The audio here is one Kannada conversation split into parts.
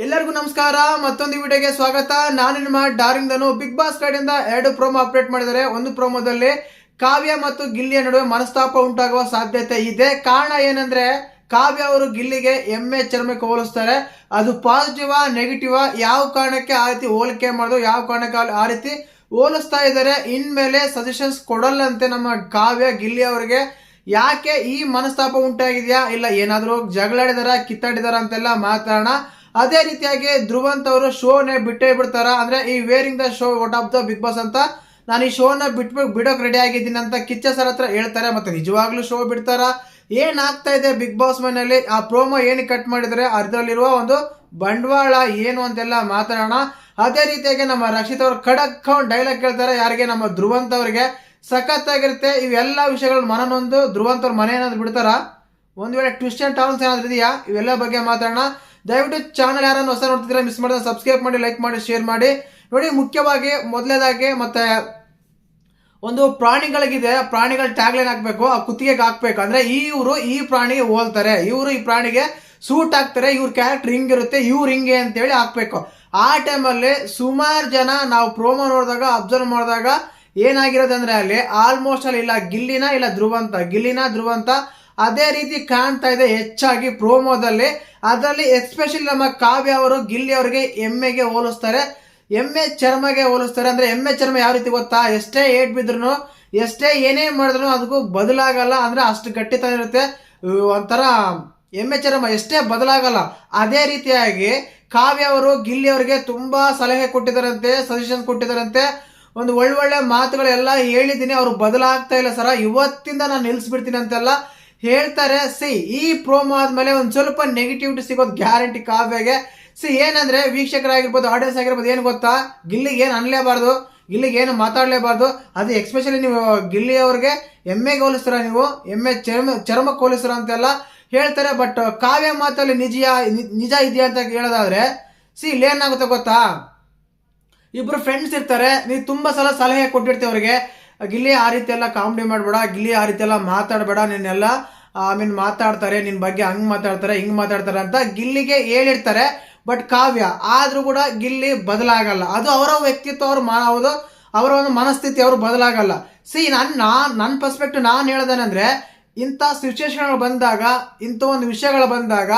ಎಲ್ಲರಿಗೂ ನಮಸ್ಕಾರ, ಮತ್ತೊಂದು ವಿಡಿಯೋಗೆ ಸ್ವಾಗತ. ನಾನು ನಿಮ್ಮ ಡಾರಿಂಗ್ ಧನು. ಬಿಗ್ ಬಾಸ್ ಕಡೆಯಿಂದ ಎರಡು ಪ್ರೋಮೋ ಅಪ್ಡೇಟ್ ಮಾಡಿದ್ದಾರೆ. ಒಂದು ಪ್ರೋಮೋದಲ್ಲಿ ಕಾವ್ಯ ಮತ್ತು ಗಿಲ್ಲಿಯ ನಡುವೆ ಮನಸ್ತಾಪ ಉಂಟಾಗುವ ಸಾಧ್ಯತೆ ಇದೆ. ಕಾರಣ ಏನಂದ್ರೆ, ಕಾವ್ಯ ಅವರು ಗಿಲ್ಲಿಗೆ ಎಮ್ಮೆ ಚರ್ಮಕ್ಕೆ ಹೋಲಿಸ್ತಾರೆ. ಅದು ಪಾಸಿಟಿವ್ ನೆಗೆಟಿವ್ ಯಾವ ಕಾರಣಕ್ಕೆ ಆ ರೀತಿ ಹೋಲಿಕೆ ಮಾಡೋದು, ಯಾವ ಕಾರಣಕ್ಕೆ ಆ ರೀತಿ ಹೋಲಿಸ್ತಾ ಇದ್ದಾರೆ. ಇನ್ಮೇಲೆ ಸಜೆಷನ್ಸ್ ಕೊಡಲ್ಲಂತೆ ನಮ್ಮ ಕಾವ್ಯ ಗಿಲ್ಲಿ ಅವರಿಗೆ. ಯಾಕೆ ಈ ಮನಸ್ತಾಪ ಉಂಟಾಗಿದೆಯಾ? ಇಲ್ಲ, ಏನಾದರೂ ಜಗಳಾಡಿದಾರ, ಕಿತ್ತಾಡಿದಾರ ಅಂತೆಲ್ಲ ಮಾತಾಡೋಣ. ಅದೇ ರೀತಿಯಾಗಿ ಧ್ರುವಂತ್ ಅವರು ಶೋನೇ ಬಿಟ್ಟೇ ಬಿಡ್ತಾರ. ಅಂದ್ರೆ ಈ wearing the show out of the Big Boss ಅಂತ ನಾನು ಈ ಶೋನ ಬಿಟ್ಬಿಟ್ಟು ಬಿಡೋಕೆ ರೆಡಿ ಆಗಿದ್ದೀನಿ ಅಂತ ಕಿಚ್ಚ ಸರ್ ಹತ್ರ ಹೇಳ್ತಾರೆ. ಮತ್ತೆ ನಿಜವಾಗ್ಲೂ ಶೋ ಬಿಡ್ತಾರ? ಏನಾಗ್ತಾ ಇದೆ ಬಿಗ್ ಬಾಸ್ ಮನೆಯಲ್ಲಿ ಆ ಪ್ರೋಮೋ ಏನು ಕಟ್ ಮಾಡಿದರೆ? ಅದರಲ್ಲಿರುವ ಒಂದು ಬಂಡವಾಳ ಏನು ಅಂತೆಲ್ಲ ಮಾತಾಡೋಣ. ಅದೇ ರೀತಿಯಾಗಿ ನಮ್ಮ ರಕ್ಷಿತ್ ಅವರು ಖಡಕ್ ಡೈಲಾಗ್ ಕೇಳ್ತಾರೆ. ಯಾರಿಗೆ? ನಮ್ಮ ಧ್ರುವಂತ್ ಅವರಿಗೆ. ಸಖತ್ತಾಗಿರುತ್ತೆ. ಇವೆಲ್ಲ ವಿಷಯಗಳು ಮನನೊಂದು. ಧ್ರುವಂತ್ ಅವ್ರ ಮನೆ ಏನಾದ್ರು ಬಿಡ್ತಾರ? ಒಂದು ವೇಳೆ ಟ್ವಿಸ್ಟ್ ಅಂಡ್ ಟೌನ್ಸ್ ಏನಾದ್ರು ಇದೆಯಾ? ಇವೆಲ್ಲ ಬಗ್ಗೆ ಮಾತಾಡೋಣ. ದಯವಿಟ್ಟು ಚಾನಲ್ ಯಾರನ್ನು ಹೊಸ ನೋಡ್ತಿದ್ರೆ ಮಿಸ್ ಮಾಡಿದ್ರೆ ಸಬ್ಸ್ಕ್ರೈಬ್ ಮಾಡಿ ಲೈಕ್ ಮಾಡಿ ಶೇರ್ ಮಾಡಿ. ನೋಡಿ, ಮುಖ್ಯವಾಗಿ ಮೊದಲನೇದಾಗಿ ಮತ್ತೆ ಒಂದು ಪ್ರಾಣಿಗಳಿಗಿದೆ ಪ್ರಾಣಿಗಳ ಟ್ಯಾಗ್ಲೈನ್ ಹಾಕ್ಬೇಕು, ಆ ಕುತ್ತಿಗೆಗೆ ಹಾಕ್ಬೇಕು. ಅಂದ್ರೆ ಇವರು ಈ ಪ್ರಾಣಿಗೆ ಹೋಲ್ತಾರೆ. ಇವರು ಈ ಪ್ರಾಣಿಗೆ ಸೂಟ್ ಹಾಕ್ತಾರೆ, ಇವ್ರ ಕ್ಯಾರೆಕ್ಟರ್ ಹಿಂಗಿರುತ್ತೆ ಇವ್ರು ಹಿಂಗೆ ಅಂತೇಳಿ ಹಾಕ್ಬೇಕು. ಆ ಟೈಮಲ್ಲಿ ಸುಮಾರು ಜನ ನಾವು ಪ್ರೋಮೋ ನೋಡಿದಾಗ ಅಬ್ಸರ್ವ್ ಮಾಡಿದಾಗ ಏನಾಗಿರೋದಂದ್ರೆ ಅಲ್ಲಿ ಆಲ್ಮೋಸ್ಟ್ ಅಲ್ಲಿ ಇಲ್ಲ, ಗಿಲ್ಲಿನ ಇಲ್ಲ ಧ್ರುವಂತ, ಗಿಲ್ಲಿನ ಧ್ರುವಂತ ಅದೇ ರೀತಿ ಕಾಣ್ತಾ ಇದೆ ಹೆಚ್ಚಾಗಿ ಪ್ರೋಮೋದಲ್ಲಿ. ಅದರಲ್ಲಿ ಎಸ್ಪೆಷಲಿ ನಮ್ಮ ಕಾವ್ಯ ಅವರು, ಗಿಲ್ಲಿ ಅವರಿಗೆ ಎಮ್ಮೆಗೆ ಹೋಲಿಸ್ತಾರೆ. ಎಮ್ಮೆ ಚರ್ಮಗೆ ಹೋಲಿಸ್ತಾರೆ. ಅಂದ್ರೆ ಎಮ್ಮೆ ಚರ್ಮ ಯಾವ ರೀತಿ ಗೊತ್ತಾ? ಎಷ್ಟೇ ಏಟ್ ಬಿದ್ರು ಎಷ್ಟೇ ಏನೇ ಮಾಡಿದ್ರು ಅದಕ್ಕೂ ಬದಲಾಗಲ್ಲ. ಅಂದ್ರೆ ಅಷ್ಟು ಗಟ್ಟಿತನ ಇರುತ್ತೆ. ಒಂಥರ ಎಮ್ಮೆ ಚರ್ಮ ಎಷ್ಟೇ ಬದಲಾಗಲ್ಲ. ಅದೇ ರೀತಿಯಾಗಿ ಕಾವ್ಯ ಅವರು, ಗಿಲ್ಲಿ ಅವರಿಗೆ ತುಂಬಾ ಸಲಹೆ ಕೊಟ್ಟಿದ್ದಾರಂತೆ ಸಜೆಷನ್ ಕೊಟ್ಟಿದ್ದಾರಂತೆ. ಒಂದು ಒಳ್ಳೊಳ್ಳೆ ಮಾತುಗಳೆಲ್ಲ ಹೇಳಿದ್ದೀನಿ. ಅವ್ರು ಬದಲಾಗ್ತಾ ಇಲ್ಲ ಸರ. ಇವತ್ತಿಂದ ನಾನು ನಿಲ್ಲಿಸ್ಬಿಡ್ತೀನಿ ಅಂತೆಲ್ಲ. ಹೇಳ್ತಾರೆ, ಸಿ, ಈ ಪ್ರೋಮೋ ಆದ್ಮೇಲೆ ಒಂದು ಸ್ವಲ್ಪ ನೆಗೆಟಿವಿಟಿ ಸಿಗೋದು ಗ್ಯಾರಂಟಿ ಕಾವ್ಯಗೆ. ಸಿ, ಏನಂದ್ರೆ ವೀಕ್ಷಕರಾಗಿರ್ಬೋದು ಆಡಿಯನ್ಸ್ ಆಗಿರ್ಬೋದು, ಏನು ಗೊತ್ತಾ? ಗಿಲ್ಲಿಗೆ ಏನು ಅನ್ಲೇಬಾರ್ದು, ಗಿಲ್ಲಿಗೆ ಏನು ಮಾತಾಡಲೇಬಾರ್ದು. ಅದು ಎಕ್ಸ್ಪೆಷಲಿ ನೀವು ಗಿಲ್ಲಿ ಅವ್ರಿಗೆ ಎಮ್ಮೆಗೆ ಹೋಲಿಸ್ತೀರ ನೀವು, ಎಮ್ಮೆ ಚರ್ಮ ಚರ್ಮಕ್ಕೆ ಹೋಲಿಸ್ತೀರ ಅಂತೆಲ್ಲ ಹೇಳ್ತಾರೆ. ಬಟ್ ಕಾವ್ಯ ಮಾತಲ್ಲಿ ನಿಜ ನಿಜ ಇದೆಯಾ ಅಂತ ಹೇಳೋದಾದ್ರೆ, ಸಿ, ಇಲ್ಲಿ ಏನಾಗುತ್ತೆ ಗೊತ್ತಾ? ಇಬ್ರು ಫ್ರೆಂಡ್ಸ್ ಇರ್ತಾರೆ, ನೀವು ತುಂಬಾ ಸಲ ಸಲಹೆ ಕೊಟ್ಟಿರ್ತೀವಿ ಅವ್ರಿಗೆ. ಗಿಲ್ಲಿ ಆ ರೀತಿ ಎಲ್ಲ ಕಾಮಿಡಿ ಮಾಡಬೇಡ, ಗಿಲ್ಲಿ ಆ ರೀತಿ ಎಲ್ಲ ಮಾತಾಡಬೇಡ, ನಿನ್ನೆಲ್ಲ ಐ ಮೀನ್ ಮಾತಾಡ್ತಾರೆ ನಿನ್ನ ಬಗ್ಗೆ ಹಂಗ್ ಮಾತಾಡ್ತಾರೆ, ಹಿಂಗ್ ಮಾತಾಡ್ತಾರೆ ಅಂತ ಗಿಲ್ಲಿಗೆ ಹೇಳಿರ್ತಾರೆ. ಬಟ್ ಕಾವ್ಯ, ಆದ್ರೂ ಕೂಡ ಗಿಲ್ಲಿ ಬದಲಾಗಲ್ಲ. ಅದು ಅವರ ವ್ಯಕ್ತಿತ್ವ, ಅವ್ರ ಮಾ ಅವರ ಒಂದು ಮನಸ್ಥಿತಿ, ಅವರು ಬದಲಾಗಲ್ಲ. ಸಿ ನನ್ನ ನಾನು ನನ್ನ ಪರ್ಸ್ಪೆಕ್ಟಿವ್ ನಾನು ಹೇಳ್ದೇನೆಂದ್ರೆ, ಇಂಥ ಸಿಚುವೇಶನ್ಗಳು ಬಂದಾಗ, ಇಂಥ ಒಂದು ವಿಷಯಗಳು ಬಂದಾಗ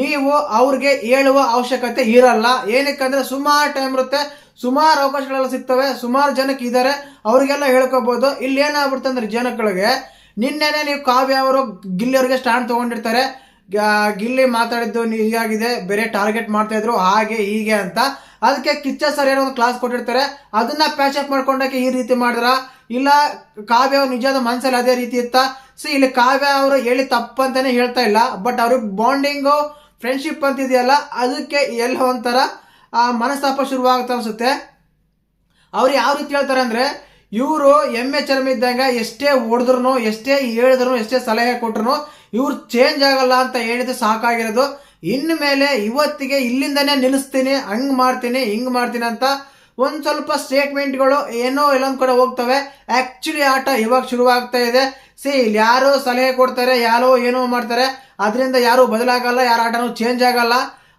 ನೀವು ಅವ್ರಿಗೆ ಹೇಳುವ ಅವಶ್ಯಕತೆ ಇರಲ್ಲ. ಏನಕ್ಕಂದ್ರೆ ಸುಮಾರು ಟೈಮ್ ಇರುತ್ತೆ, ಸುಮಾರು ಅವಕಾಶಗಳೆಲ್ಲ ಸಿಗ್ತವೆ, ಸುಮಾರು ಜನಕ್ಕೆ ಇದ್ದಾರೆ, ಅವ್ರಿಗೆಲ್ಲ ಹೇಳ್ಕೋಬಹುದು ಇಲ್ಲಿ ಏನಾಗ್ಬಿಡುತ್ತೆ ಅಂದ್ರೆ ಜನಗಳಿಗೆ, ನಿನ್ನೆನೆ ನೀವು ಕಾವ್ಯ ಅವರು ಗಿಲ್ಲಿ ಅವ್ರಿಗೆ ಸ್ಟ್ಯಾಂಡ್ ತಗೊಂಡಿರ್ತಾರೆ. ಗಿಲ್ಲಿ ಮಾತಾಡಿದ್ದು ಹೀಗಾಗಿದೆ, ಬೇರೆ ಟಾರ್ಗೆಟ್ ಮಾಡ್ತಾ ಇದ್ರು, ಹಾಗೆ, ಹೀಗೆ ಅಂತ. ಅದಕ್ಕೆ ಕಿಚ್ಚ ಸರ್ ಏನೋ ಒಂದು ಕ್ಲಾಸ್ ಕೊಟ್ಟಿರ್ತಾರೆ. ಅದನ್ನ ಪ್ಯಾಚ್ ಅಪ್ ಮಾಡ್ಕೊಂಡಕ್ಕೆ ಈ ರೀತಿ ಮಾಡಿದ್ರ. ಇಲ್ಲ, ಕಾವ್ಯ ಅವ್ರ ನಿಜವಾದ ಮನಸ್ಸಲ್ಲಿ ಅದೇ ರೀತಿ ಇತ್ತ? ಸೊ, ಇಲ್ಲಿ ಕಾವ್ಯ ಅವರು ಹೇಳಿ ತಪ್ಪಂತಾನೆ ಹೇಳ್ತಾ ಇಲ್ಲ. ಬಟ್ ಅವ್ರಿಗೆ ಬಾಂಡಿಂಗು ಫ್ರೆಂಡ್ಶಿಪ್ ಅಂತ ಇದೆಯಲ್ಲ ಅದಕ್ಕೆ ಎಲ್ಲ ಒಂಥರ ಮನಸ್ತಾಪ ಶುರುವಾಗುತ್ತೆ ಅನಿಸುತ್ತೆ. ಅವ್ರು ಯಾವ ರೀತಿ ಹೇಳ್ತಾರೆ ಅಂದರೆ ಇವರು ಎಮ್ಮೆ ಚರ್ಮ ಇದ್ದಂಗೆ ಎಷ್ಟೇ ಹೊಡೆದ್ರು ಎಷ್ಟೇ ಹೇಳಿದ್ರು ಎಷ್ಟೇ ಸಲಹೆ ಕೊಟ್ರು ಇವ್ರು ಚೇಂಜ್ ಆಗಲ್ಲ ಅಂತ ಹೇಳಿದ್ರೆ ಸಾಕಾಗಿರೋದು. ಇನ್ನು ಮೇಲೆ ಇವತ್ತಿಗೆ ಇಲ್ಲಿಂದನೇ ನಿಲ್ಲಿಸ್ತೀನಿ, ಹಂಗೆ ಮಾಡ್ತೀನಿ, ಹಿಂಗೆ ಮಾಡ್ತೀನಿ ಅಂತ ಒಂದ್ ಸ್ವಲ್ಪ ಸ್ಟೇಟ್ಮೆಂಟ್ಗಳು ಏನೋ ಇಲ್ಲೊಂದು ಕಡೆ ಹೋಗ್ತವೆ. ಆ್ಯಕ್ಚುಲಿ ಆಟ ಇವಾಗ ಶುರುವಾಗ್ತಾ ಇದೆ. ಸಿ ಇಲ್ಲಿ ಯಾರೋ ಸಲಹೆ ಕೊಡ್ತಾರೆ, ಯಾರೋ ಏನೋ ಮಾಡ್ತಾರೆ. ಅದರಿಂದ ಯಾರೂ ಬದಲಾಗಲ್ಲ, ಯಾರ ಆಟನೂ ಚೇಂಜ್ ಆಗಲ್ಲ.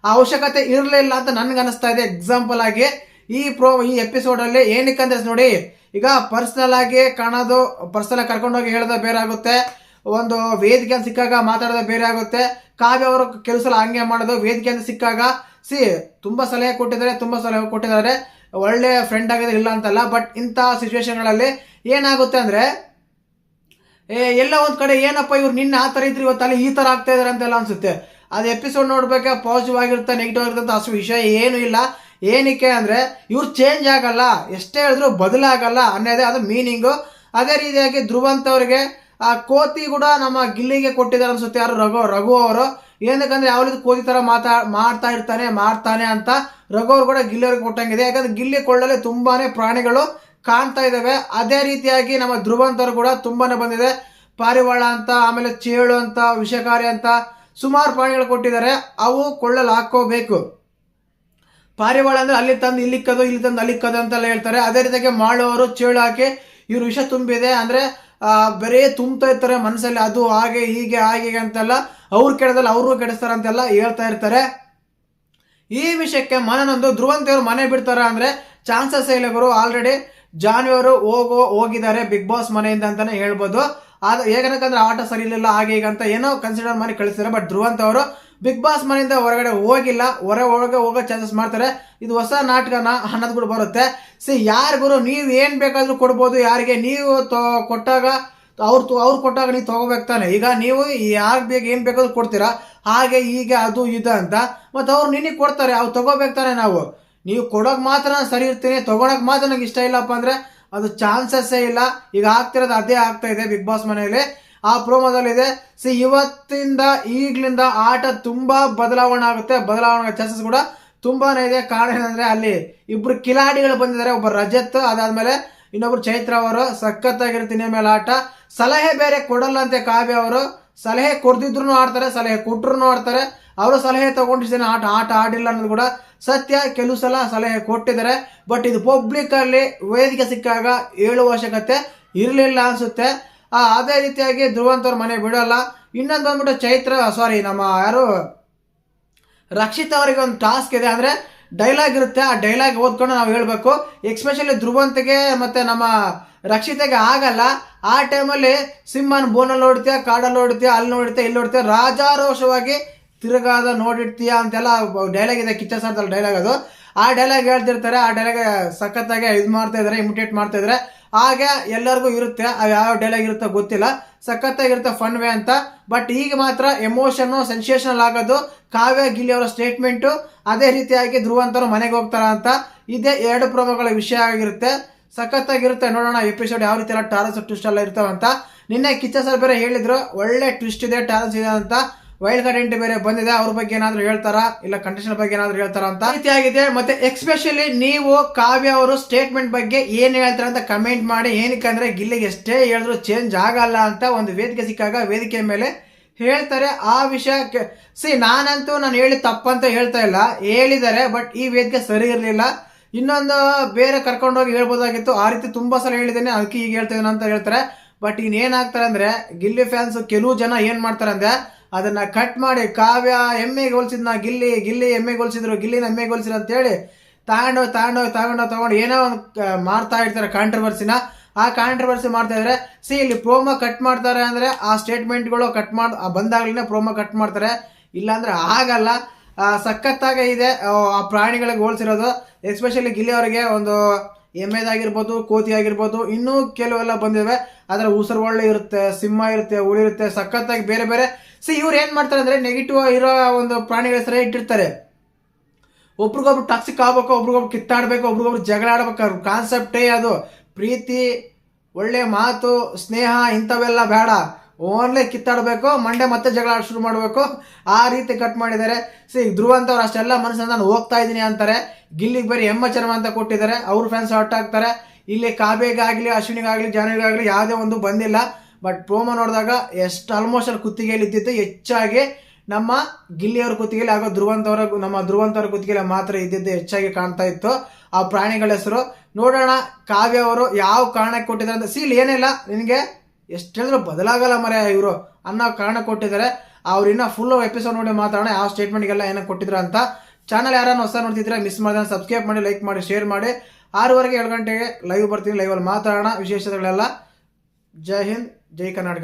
ಆ ಅವಶ್ಯಕತೆ ಇರಲಿಲ್ಲ ಅಂತ ನನಗೆ ಅನಿಸ್ತಾ ಇದೆ ಎಕ್ಸಾಂಪಲ್ ಆಗಿ. ಈ ಪ್ರೋ ಈ ಎಪಿಸೋಡಲ್ಲಿ ಏನಕ್ಕಂದ್ರೆ ನೋಡಿ, ಈಗ ಪರ್ಸ್ನಲ್ ಆಗಿ ಕಾಣೋದು ಪರ್ಸನಲ್ ಕರ್ಕೊಂಡೋಗಿ ಹೇಳೋದು ಬೇರೆ ಆಗುತ್ತೆ. ಒಂದು ವೇದಿಕೆ ಅಂತ ಸಿಕ್ಕಾಗ ಮಾತಾಡೋದು ಬೇರೆ ಆಗುತ್ತೆ. ಕಾವ್ಯ ಅವರು ಕೆಲಸ ಹಂಗೆ ಮಾಡೋದು ವೇದಿಕೆ ಅಂತ ಸಿಕ್ಕಾಗ. ಸಿ ತುಂಬ ಸಲಹೆ ಕೊಟ್ಟಿದ್ದಾರೆ, ತುಂಬ ಸಲಹೆ ಕೊಟ್ಟಿದ್ದಾರೆ. ಒಳ್ಳೆ ಫ್ರೆಂಡ್ ಆಗಿದೆ ಇಲ್ಲ ಅಂತಲ್ಲ ಬಟ್ ಇಂಥ ಸಿಚುವೇಶನ್ಗಳಲ್ಲಿ ಏನಾಗುತ್ತೆ ಅಂದರೆ, ಏ, ಎಲ್ಲ ಒಂದು ಕಡೆ ಏನಪ್ಪ ಇವ್ರು ನಿನ್ನ ಆ ಥರ ಇದ್ರು, ಇವತ್ತಲ್ಲಿ ಈ ಥರ ಆಗ್ತಾ ಇದಾರೆ ಅಂತೆಲ್ಲ ಅನಿಸುತ್ತೆ. ಅದು ಎಪಿಸೋಡ್ ನೋಡ್ಬೇಕಾ ಪಾಸಿಟಿವ್ ಆಗಿರುತ್ತೆ ನೆಗೆಟಿವ್ ಆಗಿರುತ್ತೆ ಅಷ್ಟು ವಿಷಯ ಏನೂ ಇಲ್ಲ. ಏನಕ್ಕೆ ಅಂದರೆ, ಇವ್ರು ಚೇಂಜ್ ಆಗಲ್ಲ, ಎಷ್ಟೇ ಹೇಳಿದ್ರು ಬದಲಾಗಲ್ಲ ಅನ್ನೋದೇ ಅದು ಮೀನಿಂಗು ಅದೇ ರೀತಿಯಾಗಿ ಧ್ರುವಂತವ್ರಿಗೆ ಆ ಕೋತಿ ಕೂಡ ನಮ್ಮ ಗಿಲ್ಲಿಗೆ ಕೊಟ್ಟಿದ್ದಾರೆ ಅನ್ಸುತ್ತೆ ಯಾರು, ರಘು ರಘು ಅವರು. ಏನಕ್ಕಂದ್ರೆ ಯಾವ ರೀತಿ ಕೋತಿ ತರ ಮಾತಾ, ಮಾಡ್ತಾ ಇರ್ತಾನೆ, ಮಾಡ್ತಾನೆ ಅಂತ ರಘು ಅವರು ಕೂಡ ಗಿಲ್ಲರ್ ಕೊಟ್ಟಂಗಿದೆ. ಯಾಕಂದ್ರೆ ಗಿಲ್ಲಿ ಕೊಳ್ಳಲೆ ತುಂಬಾನೇ ಪ್ರಾಣಿಗಳು ಕಾಣ್ತಾ ಇದ್ದಾವೆ ಅದೇ ರೀತಿಯಾಗಿ ನಮ್ಮ ಧ್ರುವಂತರು ಕೂಡ ತುಂಬಾನೇ ಬಂದಿದೆ. ಪಾರಿವಾಳ ಅಂತ, ಆಮೇಲೆ ಚೇಳು ಅಂತ, ವಿಷಕಾರಿ ಅಂತ ಸುಮಾರು ಪ್ರಾಣಿಗಳು ಕೊಟ್ಟಿದ್ದಾರೆ. ಅವು ಕೊಳ್ಳಲು ಹಾಕೋಬೇಕು ಪಾರಿವಾಳ ಅಂದ್ರೆ ಅಲ್ಲಿ ತಂದು ಇಲ್ಲಿಕ್ಕದು ಇಲ್ಲಿ ತಂದು ಅಲ್ಲಿಕ್ಕದು ಅಂತೆಲ್ಲ ಹೇಳ್ತಾರೆ. ಅದೇ ರೀತಿಯಾಗಿ ಮಾಡುವವರು ಚೇಳು ಹಾಕಿ ಇವ್ರು ವಿಷ ತುಂಬಿದೆ. ಅಂದ್ರೆ ಬರೀ ತುಂಬ್ತಾ ಇರ್ತಾರೆ ಮನಸ್ಸಲ್ಲಿ. ಅದು ಹೀಗೆ, ಹಾಗೆ, ಹೀಗೆ ಅಂತೆಲ್ಲ ಅವ್ರು ಕೆಡದಲ್ಲಿ ಅವರು ಕೆಡಿಸ್ತಾರೆ ಅಂತೆಲ್ಲ ಹೇಳ್ತಾ ಇರ್ತಾರೆ. ಈ ವಿಷಯಕ್ಕೆ ಮನನೊಂದು ಧ್ರುವಂತಿಯವರು ಮನೆ ಬಿಡ್ತಾರ ಅಂದ್ರೆ ಚಾನ್ಸಸ್ ಇಲ್ಲ ಗುರು. ಆಲ್ರೆಡಿ ಜಾನ್ವಿಯವರು ಹೋಗೋ, ಹೋಗಿದ್ದಾರೆ ಬಿಗ್ ಬಾಸ್ ಮನೆಯಿಂದ ಅಂತಾನೆ ಹೇಳ್ಬೋದು. ಆದ ಹೇಗನಕಂದ್ರೆ ಆಟ ಸರಿ ಇರಲಿಲ್ಲ, ಹಾಗೆ ಈಗ ಅಂತ ಏನೋ ಕನ್ಸಿಡರ್ ಮಾಡಿ ಕಳಿಸ್ತಾರೆ. ಬಟ್ ಧ್ರುವಂತ ಅವರು ಬಿಗ್ ಬಾಸ್ ಮನೆಯಿಂದ ಹೊರಗಡೆ ಹೋಗಿಲ್ಲ, ಹೊರ ಒಳಗೆ ಹೋಗೋ ಚಾನ್ಸಸ್ ಮಾಡ್ತಾರೆ. ಇದು ಹೊಸ ನಾಟಕನ ಅನ್ನೋದು ಕೂಡ ಬರುತ್ತೆ. ಸಿ ಯಾರು ಗುರು, ನೀವು ಏನು ಬೇಕಾದ್ರೂ ಕೊಡ್ಬೋದು. ಯಾರಿಗೆ ನೀವು ಕೊಟ್ಟಾಗ ಅವ್ರು ಅವ್ರು ಕೊಟ್ಟಾಗ ನೀವು ತೊಗೋಬೇಕು ತಾನೆ. ಈಗ ನೀವು ಯಾರು ಬೇಕು ಏನು ಬೇಕಾದ್ರು ಕೊಡ್ತೀರಾ? ಹಾಗೆ ಈಗ ಅದು ಇದು ಅಂತ. ಮತ್ತು ಅವ್ರು ನಿನಗೆ ಕೊಡ್ತಾರೆ. ಅವ್ರು ತೊಗೋಬೇಕು ತಾನೆ ನಾವು. ನೀವು ಕೊಡೋಕೆ ಮಾತ್ರ ನಾನು ಸರಿ ಇರ್ತೀನಿ. ತೊಗೊಳಕ್ಕೆ ಮಾತ್ರ ನನಗೆ ಇಷ್ಟ ಇಲ್ಲಪ್ಪ ಅಂದರೆ ಅದು ಚಾನ್ಸಸ್ಸೇ ಇಲ್ಲ. ಈಗ ಆಗ್ತಿರೋದು ಅದೇ ಆಗ್ತಾ ಇದೆ ಬಿಗ್ ಬಾಸ್ ಮನೆಯಲ್ಲಿ. ಆ ಪ್ರೋಮೋದಲ್ಲಿದೆ ಸಿ, ಇವತ್ತಿಂದ ಈಗಲಿಂದ ಆಟ ತುಂಬ ಬದಲಾವಣೆ ಆಗುತ್ತೆ. ಬದಲಾವಣೆ ಚಾನ್ಸಸ್ ಕೂಡ ತುಂಬಾ ಇದೆ. ಕಾರಣ ಏನಂದರೆ ಅಲ್ಲಿ ಇಬ್ಬರು ಕಿಲಾಡಿಗಳು ಬಂದಿದ್ದಾರೆ. ಒಬ್ಬ ರಜತ್ ಅದಾದ್ಮೇಲೆ ಇನ್ನೊಬ್ರು ಚೈತ್ರ ಅವರು ಸಖತ್ತಾಗಿರ್ತೀನಿ ಮೇಲೆ ಆಟ. ಸಲಹೆ ಬೇರೆ ಕೊಡಲ್ಲ ಅಂತೆ ಕಾವ್ಯ ಅವರು. ಸಲಹೆ ಕೊಡ್ದಿದ್ರು ಆಡ್ತಾರೆ, ಸಲಹೆ ಕೊಟ್ಟರು ಆಡ್ತಾರೆ. ಅವರು ಸಲಹೆ ತಗೊಂಡಿದ್ದೇನೆ ಆಟ ಆಟ ಆಡಿಲ್ಲ ಅನ್ನೋದು ಕೂಡ ಸತ್ಯ. ಕೆಲವು ಸಲ ಸಲಹೆ ಕೊಟ್ಟಿದ್ದಾರೆ. ಬಟ್ ಇದು ಪಬ್ಲಿಕ್ ಅಲ್ಲಿ ವೇದಿಕೆ ಸಿಕ್ಕಾಗ ಹೇಳುವ ಅವಶ್ಯಕತೆ ಇರಲಿಲ್ಲ ಅನ್ಸುತ್ತೆ. ಅದೇ ರೀತಿಯಾಗಿ ಧ್ರುವಂತವ್ರ ಮನೆ ಬಿಡಲ್ಲ. ಇನ್ನೊಂದು ಬಂದ್ಬಿಟ್ಟು ಚೈತ್ರ ಸಾರಿ ನಮ್ಮ ಯಾರು ರಕ್ಷಿತ್ ಅವರಿಗೆ ಒಂದು ಟಾಸ್ಕ್ ಇದೆ. ಅಂದ್ರೆ ಡೈಲಾಗ್ ಇರುತ್ತೆ. ಆ ಡೈಲಾಗ್ ಓದ್ಕೊಂಡು ನಾವು ಹೇಳಬೇಕು. ಎಕ್ಸ್ಪೆಷಲಿ ಧ್ರುವಂತಿಗೆ ಮತ್ತೆ ನಮ್ಮ ರಕ್ಷಿತೆಗೆ ಆಗಲ್ಲ. ಆ ಟೈಮಲ್ಲಿ ಸಿಂಹನ ಬೋನಲ್ಲಿ ನೋಡ್ತೀಯ ಕಾಡಲ್ಲಿ ನೋಡ್ತೀಯ, ಅಲ್ಲಿ ನೋಡ್ತೀಯ, ಇಲ್ಲಿ ನೋಡ್ತೀಯ, ರಾಜಾರೋಷವಾಗಿ ತಿರುಗಾದ ನೋಡಿರ್ತೀಯ ಅಂತೆಲ್ಲ ಡೈಲಾಗ್ ಇದೆ. ಕಿಚ್ಚ ಸರ್ದಲ್ಲಿ ಡೈಲಾಗ್ ಅದು. ಆ ಡೈಲಾಗ್ ಹೇಳ್ತಿರ್ತಾರೆ. ಆ ಡೈಲಾಗ್ ಸಖತ್ತಾಗಿ ಇದು ಮಾಡ್ತಾ ಇದಾರೆ ಇಮಿಟೇಟ್ ಮಾಡ್ತಾ ಇದಾರೆ. ಹಾಗೆ ಎಲ್ಲರಿಗೂ ಇರುತ್ತೆ, ಅವು ಯಾವ ಡೈಲಾಗ್ ಇರುತ್ತೋ ಗೊತ್ತಿಲ್ಲ. ಸಖತ್ತಾಗಿರುತ್ತೆ ಫನ್ ವೇ ಅಂತ. ಬಟ್ ಈಗ ಮಾತ್ರ ಎಮೋಷನ್ನು ಸೆನ್ಸೇಷನಲ್ ಆಗೋದು ಕಾವ್ಯ ಗಿಲ್ಲಿ ಅವರ ಸ್ಟೇಟ್ಮೆಂಟು ಅದೇ ರೀತಿಯಾಗಿ ಧ್ರುವಂತರು ಮನೆಗೆ ಹೋಗ್ತಾರ ಅಂತ. ಇದೇ ಎರಡು ಪ್ರೋಮೋಗಳ ವಿಷಯ ಆಗಿರುತ್ತೆ. ಸಖತ್ತಾಗಿರುತ್ತೆ, ನೋಡೋಣ ಎಪಿಸೋಡ್ ಯಾವ ರೀತಿ ಎಲ್ಲ ಟ್ವಿಸ್ಟ್ ಎಲ್ಲ ಇರ್ತಾವಂತ. ನಿನ್ನೆ ಕಿಚ್ಚ ಸರ್ ಬೇರೆ ಹೇಳಿದ್ರು, ಒಳ್ಳೆ ಟ್ವಿಸ್ಟ್ ಇದೆ ಟಾರನ್ಸ್ ಇದೆ ಅಂತ. ವೈಲ್ಡ್ ಕಾರ್ಡ್ ಎಂಟ್ರಿ ಬೇರೆ ಬಂದಿದೆ, ಅವ್ರ ಬಗ್ಗೆ ಏನಾದ್ರು ಹೇಳ್ತಾರಾ? ಇಲ್ಲ ಕಂಡೀಷನ್ ಬಗ್ಗೆ ಏನಾದ್ರು ಹೇಳ್ತಾರ ಅಂತ? ರೀತಿಯಾಗಿದೆ ಮತ್ತೆ ಎಕ್ಸ್ಪೆಷಲಿ ನೀವು ಕಾವ್ಯ ಅವರು ಸ್ಟೇಟ್ಮೆಂಟ್ ಬಗ್ಗೆ ಏನ್ ಹೇಳ್ತಾರೆ ಅಂತ ಕಮೆಂಟ್ ಮಾಡಿ, ಏನಕ್ಕೆ ಅಂದ್ರೆ ಗಿಲ್ಲಿಗೆ ಎಷ್ಟೇ ಹೇಳಿದ್ರು ಚೇಂಜ್ ಆಗಲ್ಲ ಅಂತ ಒಂದು ವೇದಿಕೆ ಸಿಕ್ಕಾಗ ವೇದಿಕೆ ಮೇಲೆ ಹೇಳ್ತಾರೆ. ಆ ವಿಷಯ ಸಿ ನಾನಂತೂ ನಾನು ಹೇಳಿ ತಪ್ಪಂತ ಹೇಳ್ತಾ ಇಲ್ಲ. ಹೇಳಿದ್ದಾರೆ ಬಟ್ ಈ ವೇದಿಕೆ ಸರಿ ಇರಲಿಲ್ಲ. ಇನ್ನೊಂದು ಬೇರೆ ಕರ್ಕೊಂಡೋಗಿ ಹೇಳ್ಬೋದಾಗಿತ್ತು. ಆ ರೀತಿ ತುಂಬಾ ಸಲ ಹೇಳಿದ್ದೇನೆ, ಅದಕ್ಕೆ ಈಗ ಹೇಳ್ತಾ ಅಂತ ಹೇಳ್ತಾರೆ. ಬಟ್ ಏನಾಗ್ತಾರೆ ಅಂದ್ರೆ, ಗಿಲ್ಲಿ ಫ್ಯಾನ್ಸ್ ಕೆಲವು ಜನ ಏನು ಮಾಡ್ತಾರೆ ಅಂದ್ರೆ ಅದನ್ನ ಕಟ್ ಮಾಡಿ ಕಾವ್ಯ ಎಮ್ಮೆಗೆ ಹೋಲಿಸಿದ್ನ, ಗಿಲ್ಲಿ ಗಿಲ್ಲಿ ಎಮ್ಮೆಗೆ ಹೋಲ್ಸಿದ್ರು, ಗಿಲ್ಲಿನ ಎಮ್ಮೆಗೆ ಹೋಲ್ಸಿದ್ರು ಅಂತೇಳಿ ತಗೊಂಡೋಗಿ ತಗೊಂಡೋಗಿ ತಗೊಂಡೋಗಿ ತಗೊಂಡು ಏನೋ ಒಂದು ಮಾಡ್ತಾ ಇರ್ತಾರೆ ಕಾಂಟ್ರವರ್ಸಿನ ಆ ಕಾಂಟ್ರವರ್ಸಿ ಮಾಡ್ತಾ ಇದ್ರೆ ಸಿ ಇಲ್ಲಿ ಪ್ರೋಮೋ ಕಟ್ ಮಾಡ್ತಾರೆ ಅಂದ್ರೆ ಆ ಸ್ಟೇಟ್ಮೆಂಟ್ಗಳು ಕಟ್ ಮಾಡಿ ಬಂದಾಗ್ಲೇ ಪ್ರೋಮೋ ಕಟ್ ಮಾಡ್ತಾರೆ. ಇಲ್ಲಾಂದ್ರೆ ಆಗಲ್ಲ. ಸಖತ್ತಾಗೇ ಇದೆ. ಆ ಪ್ರಾಣಿಗಳಿಗೆ ಹೋಲ್ಸಿರೋದು. ಎಸ್ಪೆಷಲಿ ಗಿಲ್ಲಿ ಅವರಿಗೆ ಒಂದು ಎಮ್ಮೆದಾಗಿರ್ಬೋದು ಕೋತಿ ಆಗಿರ್ಬೋದು ಇನ್ನೂ ಕೆಲವೆಲ್ಲ ಬಂದಿವೆ ಅದರ ಉಸಿರು ಒಳ್ಳೆ ಇರುತ್ತೆ, ಸಿಂಹ ಇರುತ್ತೆ ಹುಳಿ ಇರುತ್ತೆ, ಸಖತ್ತಾಗಿ ಬೇರೆ ಬೇರೆ. ಸಿ ಇವ್ರು ಏನು ಮಾಡ್ತಾರೆ ಅಂದರೆ ನೆಗೆಟಿವ್ ಇರೋ ಒಂದು ಪ್ರಾಣಿಗಳ ಹೆಸರೇ ಇಟ್ಟಿರ್ತಾರೆ. ಒಬ್ರಿಗೊಬ್ರು ಟಾಕ್ಸಿಕ್ ಆಗ್ಬೇಕು, ಒಬ್ರಿಗೊಬ್ರು ಕಿತ್ತಾಡ್ಬೇಕು, ಒಬ್ರಿಗೊಬ್ರು ಜಗಳ ಆಡ್ಬೇಕು. ಕಾನ್ಸೆಪ್ಟೇ ಅದು. ಪ್ರೀತಿ, ಒಳ್ಳೆ ಮಾತು, ಸ್ನೇಹ ಇಂಥವೆಲ್ಲ ಬೇಡ. ಓನ್ಲಿ ಕಿತ್ತಾಡಬೇಕು ಮಂಡೆ ಮತ್ತೆ ಜಗಳ ಶುರು ಮಾಡಬೇಕು. ಆ ರೀತಿ ಕಟ್ ಮಾಡಿದ್ದಾರೆ. ಸಿ ಧ್ರುವಂತವ್ರು ಅಷ್ಟೆಲ್ಲ ಮನಸ್ಸನ್ನ ನಾನು ಹೋಗ್ತಾ ಇದ್ದೀನಿ ಅಂತಾರೆ. ಗಿಲ್ಲಿಗೆ ಬರೀ ಎಮ್ಮ ಚರ್ಮ ಅಂತ ಕೊಟ್ಟಿದ್ದಾರೆ. ಅವ್ರ ಫ್ಯಾನ್ಸ್ ಹಾಟ್ ಆಗ್ತಾರೆ ಇಲ್ಲಿ ಕಾಬೇಗಾಗಲಿ, ಅಶ್ವಿನಿಗಾಗಲಿ, ಜಾನವಿಗಾಗಲಿ ಯಾವುದೇ ಒಂದು ಬಂದಿಲ್ಲ. ಬಟ್ ಪ್ರೋಮೋ ನೋಡಿದಾಗ ಎಷ್ಟು ಆಲ್ಮೋಸ್ಟ್ ಅಲ್ಲಿ ಕುತ್ತಿಗೆಯಲ್ಲಿ ಇದ್ದಿತ್ತು. ಹೆಚ್ಚಾಗಿ ನಮ್ಮ ಗಿಲ್ಲಿಯವ್ರ ಕುತ್ತಿಗೆಯಲ್ಲಿ ಹಾಗೂ ಧ್ರುವಂತವರ ನಮ್ಮ ಧ್ರುವಂತವರ ಕುತ್ತಿಗೆಯಲ್ಲಿ ಮಾತ್ರ ಇದ್ದಿದ್ದು ಹೆಚ್ಚಾಗಿ ಕಾಣ್ತಾ ಇತ್ತು. ಆ ಪ್ರಾಣಿಗಳ ಹೆಸರು. ನೋಡೋಣ, ಕಾವ್ಯ ಅವರು ಯಾವ ಕಾರಣಕ್ಕೆ ಕೊಟ್ಟಿದ್ದಾರೆ ಅಂತ. ಸೀಲ್ ಏನಿಲ್ಲ. ನಿನಗೆ ಎಷ್ಟು ಹೇಳಿದ್ರು ಬದಲಾಗಲ್ಲ ಮರೆ ಇವರು. ಅನ್ನೋ ಕಾರಣ ಕೊಟ್ಟಿದ್ದಾರೆ. ಅವ್ರು ಇನ್ನೂ ಫುಲ್ ಎಪಿಸೋಡ್ ನೋಡಿ ಮಾತಾಡೋಣ, ಯಾವ ಸ್ಟೇಟ್ಮೆಂಟ್ಗೆಲ್ಲ ಏನೋ ಕೊಟ್ಟಿದ್ರು ಅಂತ. ಚಾನಲ್ ಯಾರನ್ನ ಹೊಸ ನೋಡ್ತಿದ್ರೆ ಮಿಸ್ ಮಾಡಿದ್ರೆ ಸಬ್ಸ್ಕ್ರೈಬ್ ಮಾಡಿ ಲೈಕ್ ಮಾಡಿ ಶೇರ್ ಮಾಡಿ. ಆರೂವರೆಗೆ ಏಳು ಗಂಟೆಗೆ ಲೈವ್ ಬರ್ತೀನಿ ಲೈವಲ್ಲಿ ಮಾತಾಡೋಣ. ವಿಶೇಷತೆಗಳೆಲ್ಲ. ಜೈ ಹಿಂದ್, ಜೈ ಕರ್ನಾಟಕ.